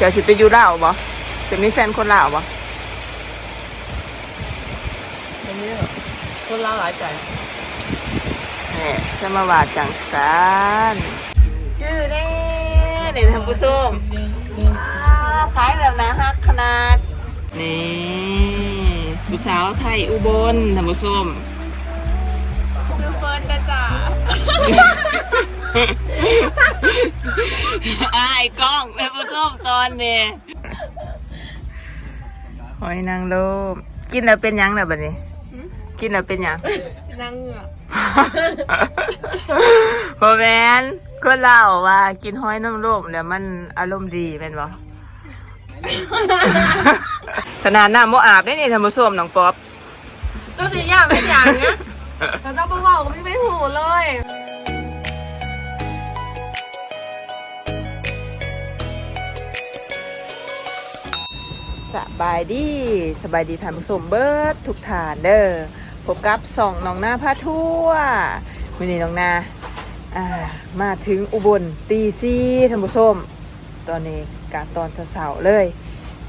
เดี๋ยวสิไปอยู่ลาวบ่จะมีแฟนคนลาวบ่อันนี้แบบคนเล่าหลายใจแหมสมาว่าจังสานชื่อเน่นี่ท่านผู้ชมอ้าวขายแบบน่าฮักขนาด นี่ผู้สาวไทยอุบลท่านผู้ชมชื่อเฟิร์นจ้ะ จ้าอายกล้องท่านผู้ชมตอนนี้หอยนางรมกินแล้วเป็นหยังน่ะบัดนี้ กินแล้วเป็นหยัง นางเหงือกพอแมนก็เล่าว่ากินหอยน้ำร่มแล้วมันอารมณ์ดีเป็นบ่ขนาดน้ำโมอาบได้นี่ท่านผู้ชมน้องป๊อบตัวสีอย่างเป็นอย่างเนี้ยเราต้องไปบอกไม่ไม่หูเลย สบายดีสบายดีท่านผู้ชมเบิร์ดทุกฐานเด้อพบกับสองน้องนาพาทั่ววันนี้น้องนาอ่ามาถึงอุบลตีซีท่านผู้ชมตอนนี้กะตอนเสาร์ๆเลย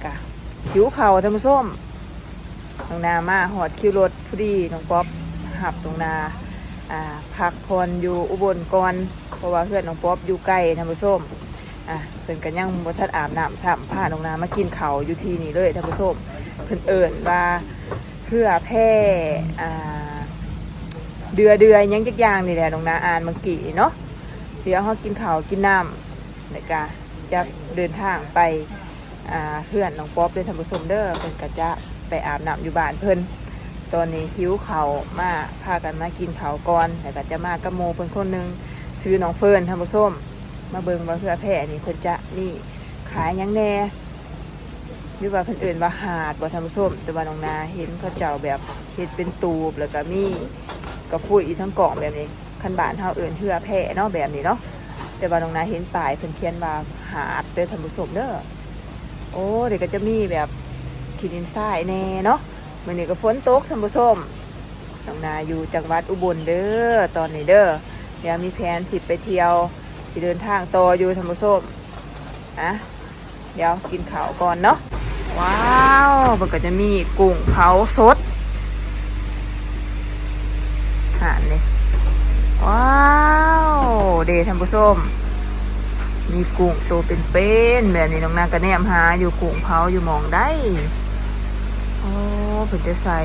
กะหิวเข่าท่านผู้ชมน้องนามาหอดคิวรถพอดีน้องป๊อบหับน้องนาอ่าพักพรอยู่อุบลก่อนเพราะว่าเพื่อนน้องป๊อบอยู่ใกล้ท่านผู้ชม อะเพิ่นกันยังบ่ทันอาบน้ำซ้ำพาน้องนามากินข้าวอยู่ที่นี่เลยท่านผู้ชมเพิ่นเอิ่นว่าเพื่อแพ่อ่าเดือเดือยยังจักอย่างนี่แหละน้องนาอ่านเมื่อกี้เนาะเดี๋ยวเฮากินข้าวกินน้ำแล้วก็จะเดินทางไปอ่าเพื่อนน้องป๊อปเด้อท่านผู้ชมเด้อเพิ่นก็จะไปอาบน้ำอยู่บ้านเพิ่นตอนนี้หิวเขามาพากันมากินข้าวก่อนแล้วก็จะมากับโมเพิ่นคนนึงซื้อน้องเฟิร์นท่านผู้ชม มาเบิงว่าเพื่อแพร่นี่เพิ่นจะนี่ขายยังแน่หรือว่าเพิ่นเอื่นว่าหาดบ่ทำส้มแต่ว่าน้องนาเห็นเขาเจ้าแบบเฮ็ดเป็นตูบแล้วก็มีกระฟุยทั้งกล่องแบบนี้คันบ้านเฮาเอื่นเพื่อแพร่เนาะแบบนี้เนาะแต่ว่าน้องนาเห็นป้ายเพิ่นเขียนว่าหาดเด้อทำส้มเด้อโอ้เดี๋ยวก็จะมีแบบขีดินทรายแน่เนาะมื้อนี้ก็ฝนตกทำส้มน้องนาอยู่จังหวัดอุบลเด้อตอนนี้เด้อเดี๋ยวมีแผนสิไปเที่ยว สิเดินทางต่ออยู่ธรรมส้มนะเดี๋ยวกินข้าวก่อนเนาะว้าวมันก็จะมีกุ้งเผาสดหานนี่ว้าวเดธรรมส้มมีกุ้งตัวเป็นๆแบบนี้น้องนางกระแนมหาอยู่กุ้งเผาอยู่มองได้โอ้เพิ่นจะใส่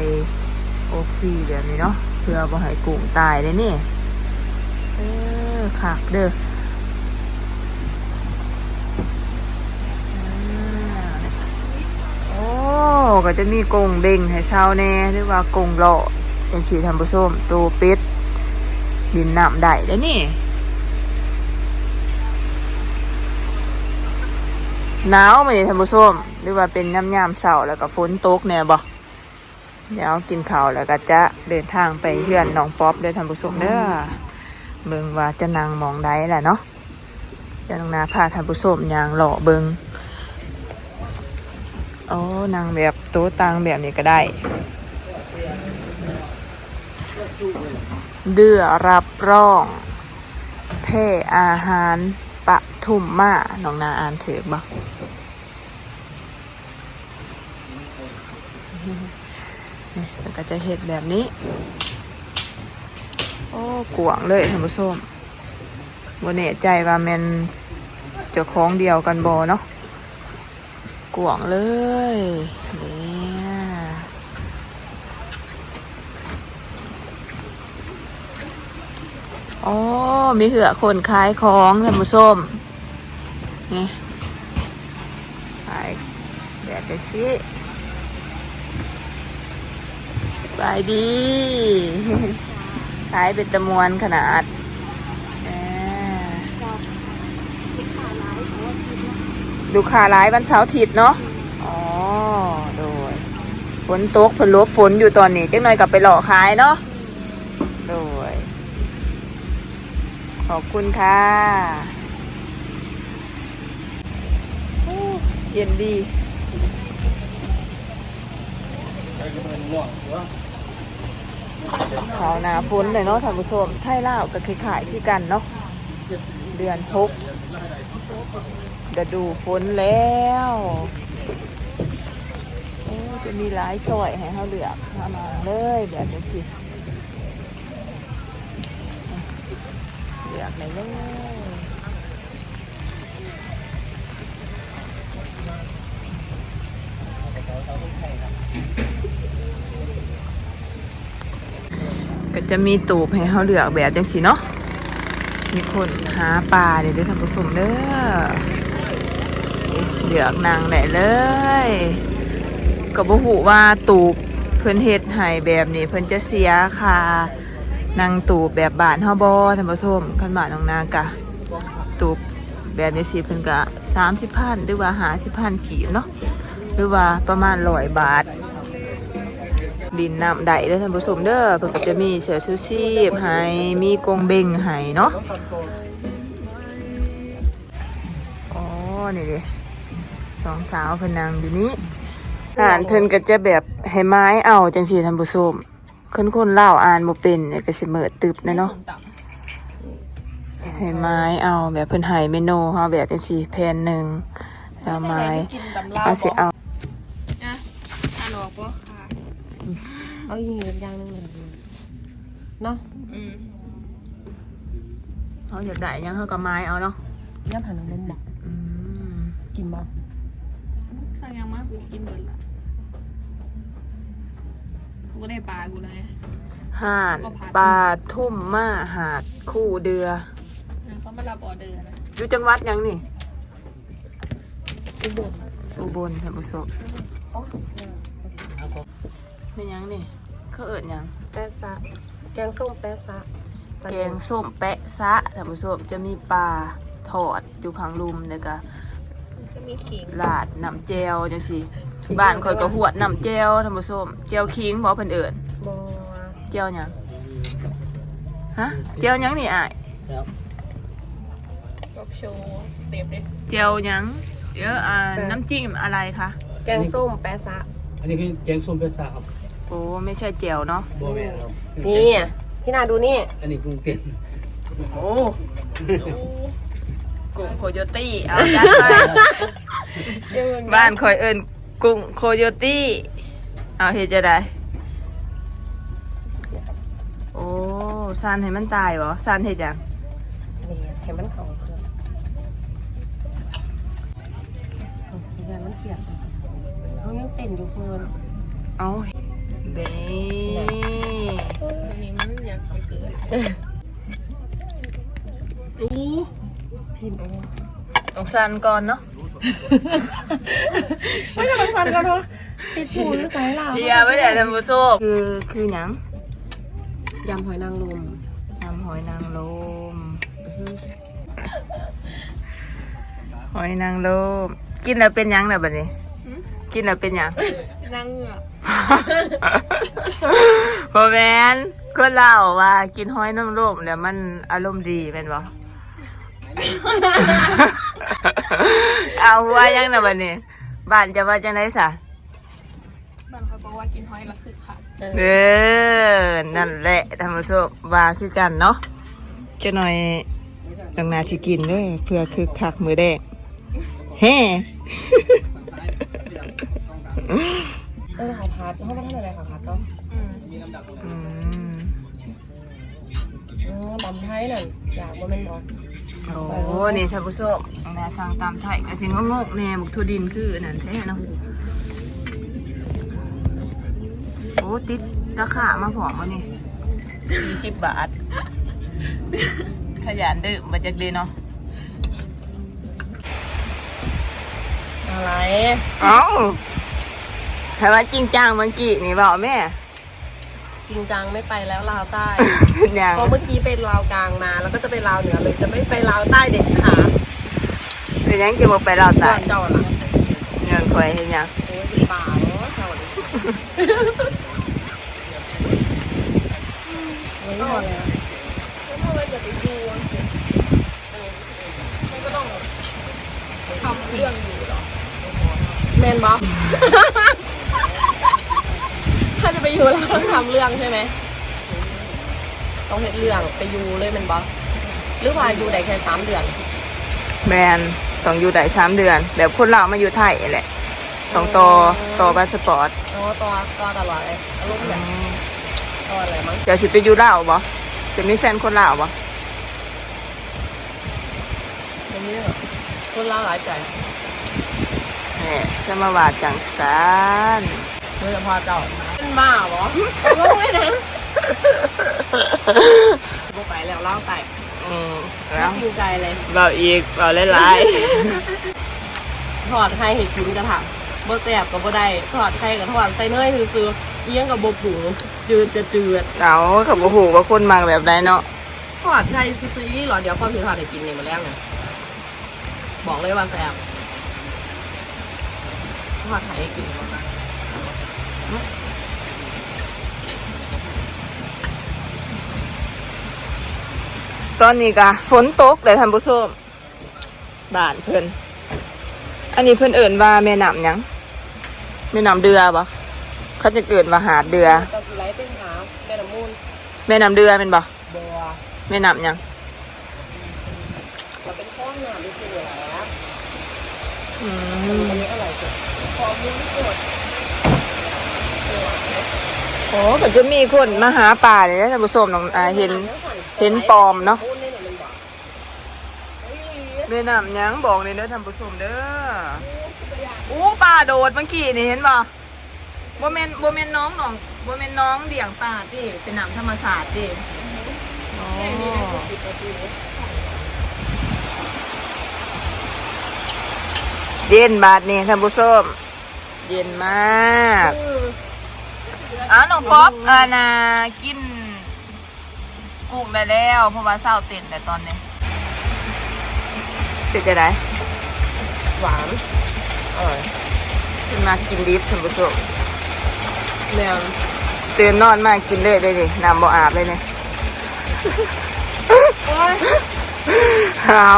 โอกซีแบบนี้เนาะเพื่อบ่ให้กุ้งตายเลยนี่เออคักเด้อ โอ้ ก็จะมีกงเด้งให้เช่าแน่หรือว่ากงเลาะเป็นสีทำผู้ชมตัวเป็ดดินน้ำได้แล้วนี่หนาวไหมนี่ท่านผู้ชมหรือว่าเป็นน้ำยามเสาแล้วก็ฝนตกแน่บ่เดี๋ยวกินข้าวแล้วก็จะเดินทางไปเพื่อนน้องป๊อปเด้อท่านผู้ชมเด้อเบิ่งว่าจะนั่งมองใดแหละเนาะเดี๋ยวน้องนาพาท่านผู้ชมยางเลาะเบิ่ง โอ้นางแบบโต๊ะตังแบบนี้ก็ได้ เดือรับร่อง แพ่อาหารปะทุมมาน้องนาอ่านถือบ่นี่มันก็จะเห็ดแบบนี้ โอ้กวงเลยท่านผู้ชมวันเนใจว่ามันเจ้าของเดียวกันบอเนาะ กวงเลยเนี่ยอ๋อมีเหือคนขายของท่านผู้มนี่ขายแบบเด็กสิบายดี ขายเป็นตะมวนขนาดอ่า ดูขาร้ายวันเสาร์อาทิตย์เนาะอ๋อโดยฝนตกฝนลบฝนอยู่ตอนนี้จังหน่อยกลับไปหล่อขายเนาะโดยขอบคุณค่ะเย็นดีขาวหนาฝนเลยเนาะท่านผู้ชมไทยลาวก็คล้ายที่กันเนาะเดือนหก ฤดูฝนแล้วโอ้จะมีหลายซอยให้เขาเลือกมามาเลยแบบนี้สิเลือกได้เลยก็จะมีตูบให้เขาเลือกแบบจังสิเนาะมีคนหาปลาเดี๋ยวด้ท่านผู้ชมเด้อ เลือกนางได้เลยก็บ่ฮู้ว่าตูบเพิ่นเฮ็ดให้แบบนี้เพิ่นจะเสียค่านางตูบแบบบ้านเฮาบ่ท่านผู้ชมคันบ้านน้องนากะตูบแบบนี้สิเพิ่นก็30,000หรือว่า50,000กีบเนาะหรือว่าประมาณ100บาท ดินน้ำได้เด้อท่านผู้ชมเด้อเพิ่นก็จะมีเสื้อชูชีพให้มีกงเบงให้เนาะอ๋อนี่ดิ สองสาวเพนนังอยู่นี้อาหารเพิ่นก็จะแบบให้ไม้เอาจังสีท่านผู้ชมคนคนเล่าวอ่านบ่เป็นเนี่ยก็สิเหมิดตึบนะเนาะให้ไม้เอาแบบเพิ่นให้เมนูเฮาแบบจังซี่แผ่นหนึ่งแล้วไม้กินตำลาเอาสิเอาอะอ่านออกปะค่ะเอาอีกอย่างหนึงเลยเนาะอืมเฮาอยากได้หยังเฮาก็ไม้เอาเนาะย่ำหันนมบอกอืมกินบ่สั่ง ยังมากกูกินเบิร์ละกูก็ได้ปลากูเลยห่านปลาทุ่มมาหาดคู่เดืออะเขามารับออเดอร์นะอยู่จังหวัดหยังนี่อุบลอุบลท่านผู้ชมอ๋อนี่หยังนี่เขาเอิ้นหยังแปะซะแกงส้มแปะซะแกงส้มแปะซะท่านผู้ชมจะมีปลาทอดอยู่ข้างลุมแล้วก็ก็ มีขิงลาดน้ำแจวจังซี่บ้านข่อยก็หวดน้ำแจวท่านผู้ชมแจวคิงบ่เพิ่นเอิ้นบ่แจวหยังฮะแจวหยังนี่อ้ายกับโชว์สเต็ปเลยแจวหยังเดี๋ยวอ่าน้ำจิ้มอะไรคะแกงส้มแปะซะอันนี้คือแกงส้มเปซ่าครับโอ้ไม่ใช่แจวเนาะโบแมนครับนี่พี่นาดูนี่ อันนี้กุ้งเต้นโอ้ กุ้งโคโยตี้เอาจัดไปบ้านข่อยเอิ้นกุ้งโคโยตี้ เอาเฮ็ดจะได้โอ้ซานให้มันตายบ่ซานเฮ็ดหยังนี่ให้มันเข้าเครื่องเอาเดี๋ยวมันเปียกเอายังเต้นอยู่เฟิร์นเอาเด้อันนี้มันอยากไปเกิด พินโอ้ต้องซันก่อนเนาะไม่ใช่มันสั่นกันเหรอติดชูอยู่สายลาวเฮียไม่ได้ทำบุโซคือคือหยังยำหอยนางรมยำหอยนางรมหอยนางรมกินแล้วเป็นหยังน่ะบัดนี้ กินแล้วเป็นหยังนั่งเหงือกพอแมนคนเล่าว่ากินหอยนางรมแล้วมันอารมณ์ดีเป็นบ่ เอาว่ายังน่ะบัดนี้บ้านจะว่าจังได๋ซะบางคนบอกว่ากินหอยแล้วคือขาดเออนั่นแหละท่านผู้ชมว่าคือกันเนาะจะหน่อยดังนาสิกินเด้วยเพื่อคือคักมือแดงเฮ้เออขาวพัดห้องมันเท่าไหร่ขาวพัดเนาะอืมอืมอ๋อตำไทยนั่นอยากว่ามันบอก โอ้นี่ท่านผู้ชมดังนาสั่งตามไทยกระสิงงกๆแน่บุกทุดินคืออันนั่นแท้เนาะโอ้ติดราคามาผอมวะนี่สี่สิบบาท ขยันดื่มมาจากเดเนาะอะไร เอ้าถ้าว่าจริงจังเมื่อกี้นี่บอกแม่ จริงจังไม่ไปแล้วลาวใต้เป็นหยังเพราะเมื่อกี้เป็นลาวกลางมา แล้วก็จะไปลาวเหนือเลยจะไม่ไปลาวใต้เด็ดขาดเป็นหยังจะบอกไปเราก่ตาอยนเจ้าล่ะเงินคอยเห็นหยังโอ้ยป่าเนาะเจ้าล่ะเฮ้ยพอแล้วแล้วถ้ามันจะไปดูอังกฤษมันก็ต้องทำเรื่องอยู่หรอแมนบ๊อบ ถ้าจะไปอยู่เราต้องทำเรื่องใช่ไหมต้องเฮ็ดเรื่องไปอยู่เลยแมนบ๊อบหรือว่าอยู่ได้แค่สามเดือน แมนต้องอยู่ได้สามเดือน แบบคนเราวมาอยู่ไทยแหละต้องต่อต่อพาสปอร์ตโอ้ตัวตัวตลอดเลยอารมณ์แบบตัวอะไรมั้งเดี๋ยวสิไปอยู่ลาวบ่จะมีแฟนคนลาวบ่ตรงนี้แบบคนเล่าหลายใจแหมสมาว่าจังซานโดยเฉพาะเจ้าเป็น บ้าเหรอลงไม่นะโบไปแล้วเล่าไต่อืมไม่แล้วจริงใจเลยเบาอีกเบาหลายทอดไข่เห็ดกินกระถางบ่แสบกับบ่ได้ทอดไข่กับทอดใส่เนยซื้อๆเอียงกับบ่ปรุงจืดจะจืดๆเอากับบ่ฮู้ว่าคนมักแบบใดเนาะทอดไข่ซื้อๆหรอเดี๋ยวความผิดทอดให้กินนี่มาแล้วไงบอกเลยว่าแซ่บทอดไข่ให้กิน ตอนนี้ก็ฝนตกเลยท่านผู้ชมบ้านเพิ่นอันนี้เพิ่นเอิ่นว่าแม่น้ำหยังแม่น้ำเดือบ่เขาจะเกิดว่าหาดเดือ กับไหลเป็นหาแม่น้ำมูลแม่น้ำเดือเป็นบ่บัวแม่น้ำหยังมันเป็นข้อหนาไม่ใช่เหรอแล้วอือันม นี้อร่อยสุดพอมุ้งสดโอ้ก็จะมีคนมาหาป่าเลยนะท่านผู้ชมน้องอ่าเห็นเห็นปลอมเนาะมูลนี่เนี่ยมันบอกเฮ้ยแม่น้ำหยังบอกเลยเด้อท่านผู้ชมเด้ออู้ป่าโดดเมื่อกี้นี่เห็นบ่บ่แม่นบ่แม่นน้องหนองบ่แม่นน้องเดี่ยงป่าติเป็นน้ำธรรมชาติติอ๋อนี่นี่นี่ปิเย็นบาดนี่ท่านผู้ชม เย็นมาก ออ้าวน้องป๊อปอานากินกุ้งได้แล้ว เพราะว่าเศร้าเต้นแต่ตอนนี้เป็นจะไดหวานอร่อยขึ้นมากินดิฟท่านผู้ชมแมวตื่นนอนมากินเลยได้ดิน้ำบ่อาบเลยเนี่ยโอ้ยเอา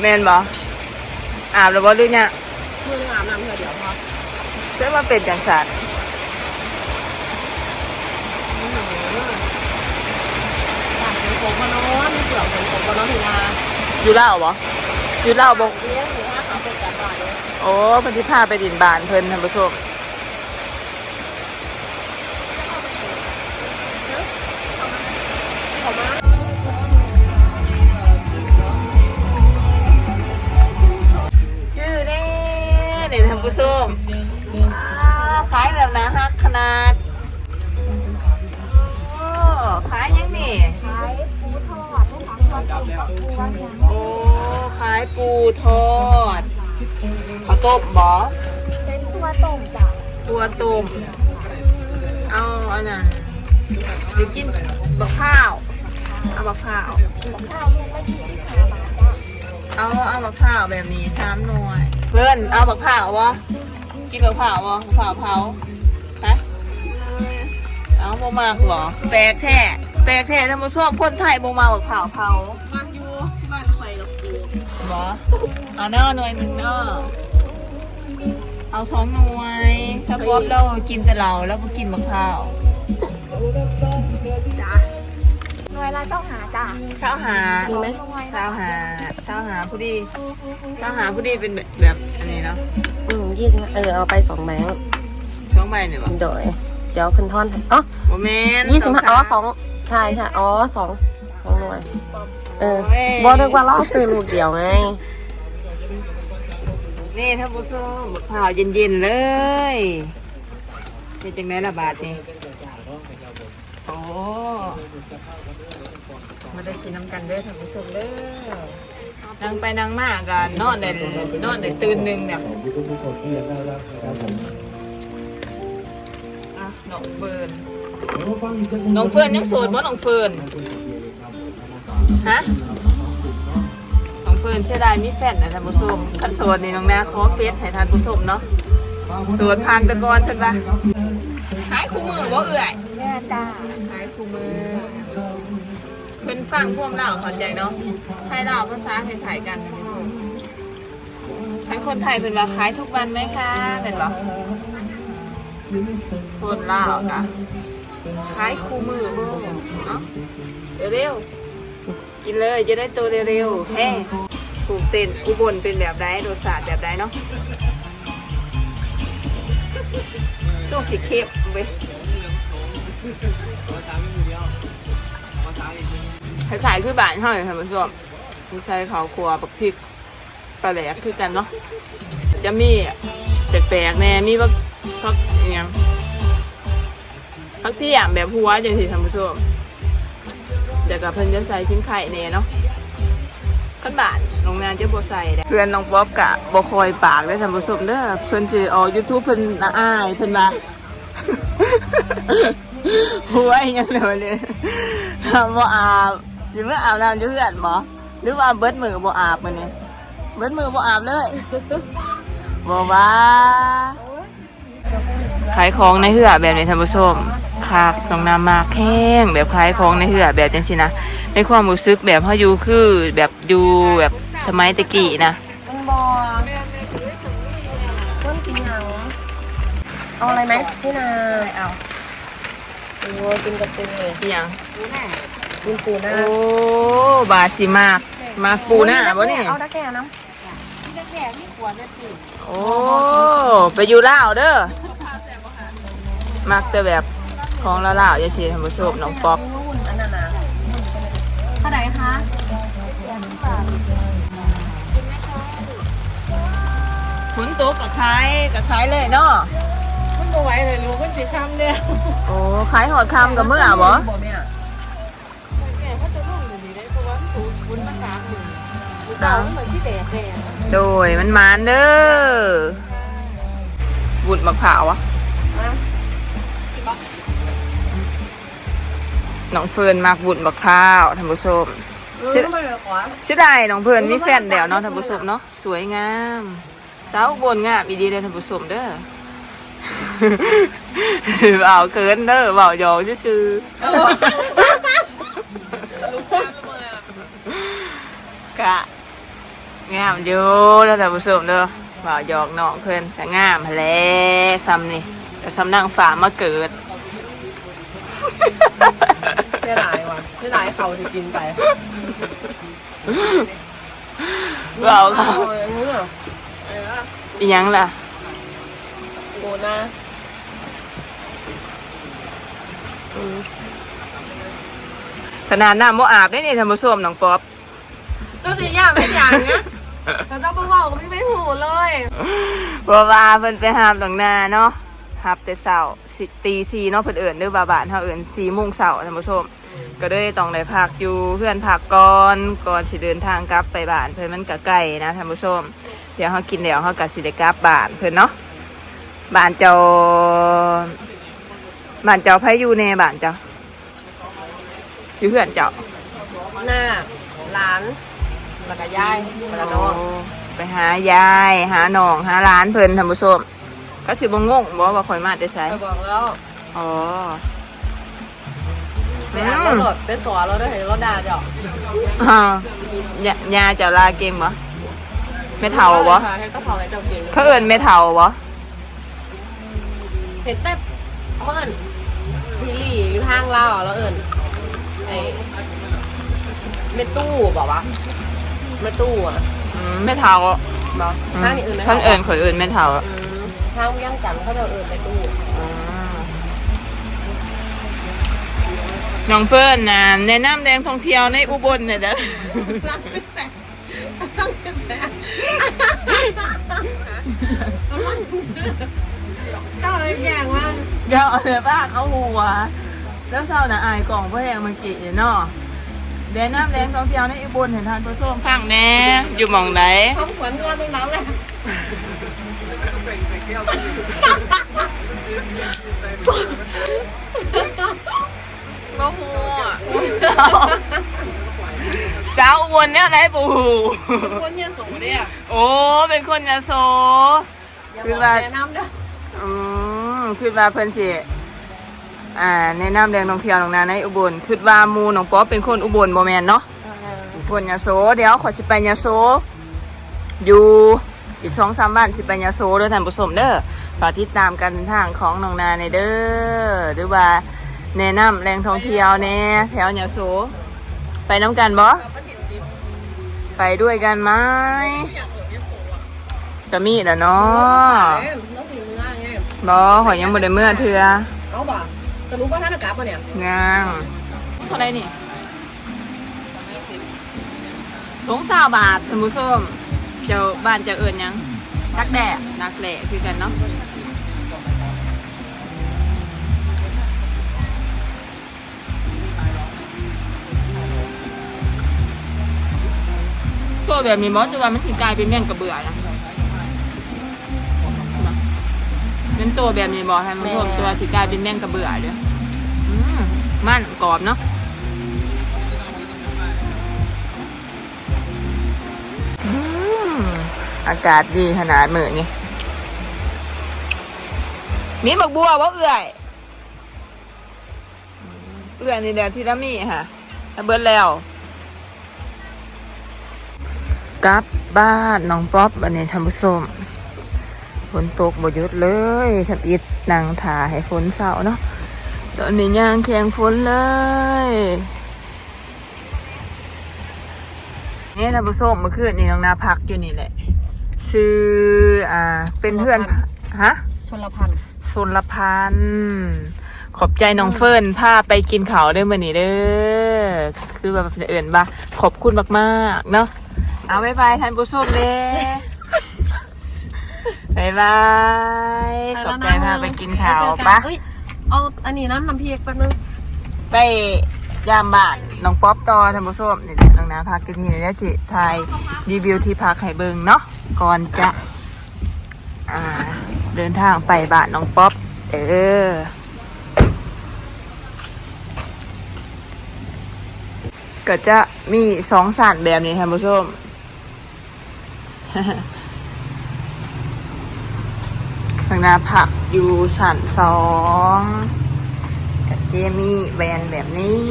แม่นบ่อาบแล้วบ่หรือเนี่ยมือนึงอาบน้ำเธอเดี๋ยวพอ เชื่อว่าเป็นจังสันอยากเป็นผมมานอนเสือกเป็นผมมานอนถึงนาอยู่เล่าบ่อยู่เล่าบ่เลี้ยงหรือว่าเขาเป็นการบ้านเนี่ยโอ้พิ่นสิพาไปดินบานเพิ่นท่านผู้ชมชื่อเด้นี่ท่านผู้ชม นะฮักขาดโอ้ขายยังนี่ ขายปูทอดให้ทั้งวันต้มกับปูวันอย่างโอ้ขายปูทอดข้าวต้มบอเป็นตัวต้มจ้ะตัวต้มเอาอันนั้นหรือกินบักข้าว เอาบักข้าวข้าวลูกไม่ถึงห้าบาทจ้ะเอาเอาบักข้าวแบบนี้สามหน่วย เพื่อนเอาบักข้าววะกินบักข้าววะบักข้าวเผา เอาโมมากเหรอ แปลกแท้แปลกแท้ท่านผู้ชมคนไทยโมมาบักข้าวเผาบ้านอยู่บ้านคอยกับกูบอเอาเนาะหน่วยหนึ่งเนาะเอาสองหน่วยสปอปเรากินแต่เราแล้วก็กินมะพร้าวจ้าหน่วยละเจ้าหาจ้ะเช้าหามีไหมเช้าหาเช้าหาผู้ดีเช้าหาผู้ดีเป็นแบบแบบอันนี้เนาะอืมยี่สิบเออเอาไปสองแบงค์สองใบเนี่ยบอโดย เดี๋ยวขึ้นท่อนอ๋อโมเมนยี่สิบอ๋อสองใช่ใช่อ๋อสองสองหน่วยเออบอกนึกว่าเราซื้อลูกเดียวไง นี่ท่านผู้ชมมะพร้าวเย็นๆเลยเป็นจังไงละบาทนี่โอ้มาได้กินน้ำกันเด้อท่านผู้ชมเด้อนั่งไปนั่งมากันนอนได้นอนได้ตื่นหนึ่งเนี่ยอะ น้องเฟิร์นน้องเฟิร์นยังโสดบ่น้องเฟิร์นฮะน้องเฟิร์นเชื่อได้มีแฟนนะท่านผู้ชมคันโสดนี่น้องนาขอเฟซให้ท่านผู้ชมเนาะโสดผ่านไปก่อนเพิ่นว่าขายคู่มือบ่เอื่อยแม่จ้ะขายคู่มือเพิ่นฟังพวกเราเข้าใจเนาะไทยลาวภาษาไทยๆกันท่านผู้ชมทั้งคนไทยเพิ่นว่าขายทุกวันไหมคะเป็นบ่ คนล่าวกะขายคู่มือบ่เนาะเร็วๆกินเลยจะได้โตเร็วๆแห้งปลูกเต็นอุบลเป็นแบบไรรสชาติแบบไรเนาะช่วงสีเข้มเว้ยคล้ายๆคือบ้านเฮาเลยค่ะผู้ชมมีใส่ข้าวครัวบักพริกปลาแหลกคือกันเนาะจะมีแปลกๆแน่มีบัก พักอหยังพักที่อย่างแบบหัวจังสิท่านผู้ชมเดี๋ยวกับเพิ่นจะใส่ชิ้นไข่เนี่ยเนาะขั้นบาทโรงงานจะบใส่เด้เพื่อนน้องป๊อบกะบคอยปากได้ท่านผู้ชมเด้อเพิ่นสิออก YouTube เพิ่นน่ะอายเพิ่นว่าหัวยังเลยเลยบ่อาบสิมาอาบน้ำยูเฮือนบ่หรือว่าเบิดมือบ่อาบมื้อนี้เบิดมือบ่อาบเลยบ่ว่า ขายของในเฮือแบบนี้ท่านผู้ชมคักน้องน้ำมากแห้งแบบขายของในเฮือแบบจังซี่นะในความรู้สึกแบบเฮาอยู่คือแบบอยู่แบบสมัยตะกี้นะมันบอต้นกินหยังเอาอะไรไหมพี่นาเอาโอ้กินกับเจอีหยังกินปูหน้าโอ้บาสิมากมากปูหน้าบ่นี่เอาตะแกรงน้โอ้ไปอยู่ลาวเด้อ มักแต่แบบของลาวๆอย่าชีท่านผู้ชมน้องป๊อปำนู่นอันนั้นนะเท่าไหร่คะฝนตกกับขายกับขายเลยเนาะมันบ่ไหวเลยลูกมันสิคำเดียวโอ้ขายหอดคำกับเมื่อบ่บ่แม่แกเขาจะลงอยู่ดีได้เพราะว่าถูกบุญมันสามหนึ่งบุญสามเหมือนที่แดดแดดโดยมันมานเด้อบุดมะพร้าวอะ น้องเฟิร์นมากบุดมะพร้าวท่านผู้ชมชื่อไม่เลยขวาชื่อใดน้องเพื่อนมีแฟนแล้วเนาะท่านผู้ชมเนาะสวยงามสาวอุบนงามอีดีเลยท่านผู้ชมเด้อเบาเกินเด้อเบาหยอกชื่อๆกะงามอยู่แล้วท่านผู้ชมเด้อเบาหยอกน้องเพื่อนจะงามแหล้ซ้ำนี่ แต่ซ้ำนางฟ้ามาเกิด เสียดายว่ะเสียดายเขาที่กินไปเบาเขาอันนี้เหรอเอออีหยังล่ะปูหน้าขนาดน้ำบ่อาบได้นี่ท่านผู้ชมน้องป๊อปดูสิอย่างเป็นอย่างเนี้ยเราต้องเบาๆไม่ไม่หูเลยบาว่าเพิ่นไปหามตรงนาเนาะ หับแต่เช้าสิตีสี่เนาะเพิ่นเอิ้นเด้อบาบานเฮาเอิ้น4โมงเช้าท่านผู้ชม ก็เลยต้องได้พักอยู่เพื่อนพักก่อนก่อนสิเดินทางกลับไปบ้านเพิ่นมันก็ใกล้นะท่านผู้ชม เดี๋ยวเฮากินแล้วเฮาก็สิได้กลับบ้านเพิ่นเนาะบ้านเจ้าบ้านเจ้าไผอยู่แน่บ้านเจ้าอยู่เพื่อนเจ้าหน้าร้านแล้วก็ย่ายแล้วก็น้องไปหายาย หาหนอง หาร้านเพิ่นท่านผู้ชม ก็สิบ่งงบ่ว่าข่อยมาแต่ไสไปบอกแล้วอ๋อไปหาตำรวจไปสอนเราด้วยเห็นเราด่าจ้ะอ่าญาญาเจ้าลาเก่งบ่ไม่เท่าบ่ให้ก็เผาให้เจ้าเก่งเขาเอิ้นไม่เท่าบ่เห็นแต่เพื่อนพี่ลี่อยู่ทางเราแล้วเอิญไอ้เมตู้บอกว่าเมตู้อะอืมไม่เท่าบ่บอกอืมทางนี้เอิญไหมท่านเอิ้นข่อยเอิ้นไม่เท่าอื มทาวียังกันเขาจะเอิญเมตู้น้องเฟิร์นนะแนะนำแดงท่องเที่ยวในอุบลหน่อยเด้อเจ้าเลยแย่งมันเดี๋ยวเอาเลยป้าเขาหัว แล้วเศร้าน่ะอายกล่องเพ่อแหงเมื่อกี้เนาะแนะนำแดงท่องเที่ยวในอุบลเห็นท่านผู้ชมฟังแหน่อยู่หม่องไหนเขาขวัญตัวตรงน้ำเลย บ่ฮู้อะสาวอุบลเนี่ยไหนปู่คนเยี่ยสูงเนี่ยโอ้ เป็นคนยโส อย่าคืออกว่า แนะนำเด้ออืมคือว่าเพิ่นสิอ่าแนะนำแดงท่องเที่ยวตรงนั้นในอุบลคือว่าหมูน้องป๊อปเป็นคนอุบลบ่แม่นเนาะ คนยโสเดี๋ยวขอยสิไปยโสอยู่ อีกสองสามวันสิไปยโสเด้อท่านผู้ชมเด้อฝากติดตามการเดินทางของน้องนาในเด้อหรือว่าแนะนำแหล่งท่องเที่ยวแน่แถวยโสไปน้ำกันบ่เราก็ติดซิปไปด้วยกันไหมอยากเหลือแค่โฟอะจะมีแล้วเนาะแล้วสีเนื้อไงบ่ขอยยังบ่ได้เมื่อเทื่อเอาบ่สรุปว่าท่านอากาศป่ะเนี่ยงางเท่าไรนี่ลงสาวบาทท่านผู้ชม เจ้าบ้านเจ้าเอิญยังดักแด่นักแหล่คือกันเนาะตัวแบบนี้มอสจะว่ามันถึงกลายเป็นแม่งกระเบื่อนะเป็นตัวแบบนี้บอท่านผู้ชมตัวถึงกลายเป็นแม่งกระเบื่อเลยอืมมันกรอบเนาะ อากาศดีขนาดมือนี่มีบักบัวบ่เอื่อย เอื่อยนี่แหละที่ละมีค่ะเบิดแล้วกลับบ้านน้องป๊อปอันนี้ทำผสมฝนตกบ่ยุดเลยทำอิดนางถาให้ฝนเศร้าเนาะตอนนี้ย่างแข่งฝนเลยนี่ทำผสมเมื่อคืนนี่น้องนาพักอยู่นี่แหละ ซื้ออ่าเป็นเพื่อนฮะชนละพันโซนละพันขอบใจน้องเฟิร์นพาไปกินเขาวเด้อมื่อนี้เด้อคือแบบเอื่นบ่าขอบคุณมากๆเนาะเอาบายบายท่านผู้ชมเด้บายบายขอบใจพาไปกินข้าวปะเอ้ยเอาอันนี้น้ำน้ำพริกแป๊บนึงไปยามบ้านน้องป๊อปต่อท่านผู้ชมนี่แหละน้องนาพักกันที่นี่แล้วสิทายรีวิวที่พักให้เบิ่งเนาะ ก่อนจะเดินทางไปบ้านน้องป๊อป เออ ก็จะมีสองสันแบบนี้ท่านผู้ชมข้างหน้าผักอยู่สันสองกับเจมี่แบรนแบบนี้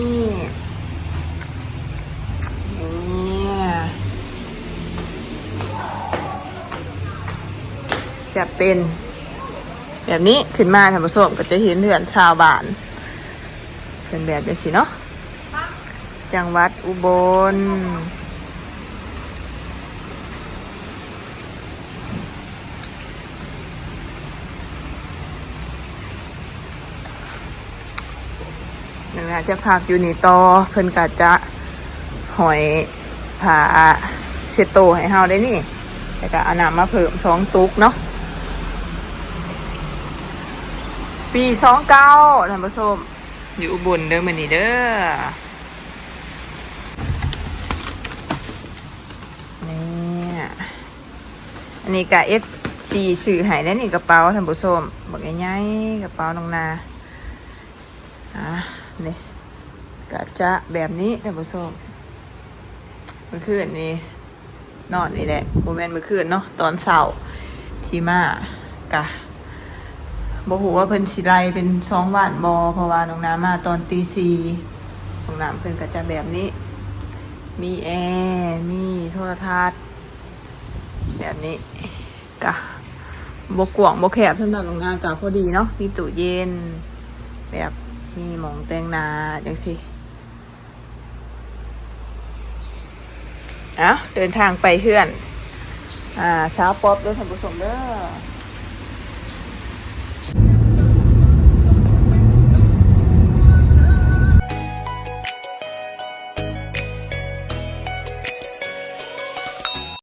จะเป็น แบบนี้ขึ้นมาท่านผู้ชมก็จะเห็นเหือนชาวบ้านเป็นแบบนี้สิเนาะจังหวัดอุบลนั่นะจะพักอยู่นี่ต่อเพิ่นก็จะหอยผาเชดโตให้เฮาได้นี่แล้วก็เอาน้ำมาเพิ่มสองตุกเนาะ ปีสองเก้าท่านผู้ชม อยู่อุบลเด้อมื้อนี้เด้อ นี่อันนี้กะเอฟซีสื่อหายแล้วนี่กระเป๋าท่านผู้ชมบอกง่ายๆกระเป๋าน้องนา อะนี่กะจะแบบนี้ท่านผู้ชมเมื่อคืนนี้นอนนี่แหละโมเมนต์เมื่อคืนเนาะตอนเสาร์ชีมากะ บอกหูว่าเพิ่นสิไลเป็นสองวันบอเพราะว่าน้องนามาตอนตีสี่น้องน้ำเพิ่นก็จะแบบนี้ มีแอร์มีโทรทัศน์ แบบนี้กะบกวางบกแคบสำหรับโรงงานกะพอดีเนาะมีตู้เย็น แบบมีหมองแตงนาอย่างสิเอาเดินทางไปเพื่อน อ่าสาวป๊อปด้วยท่านผู้ชมเด้อ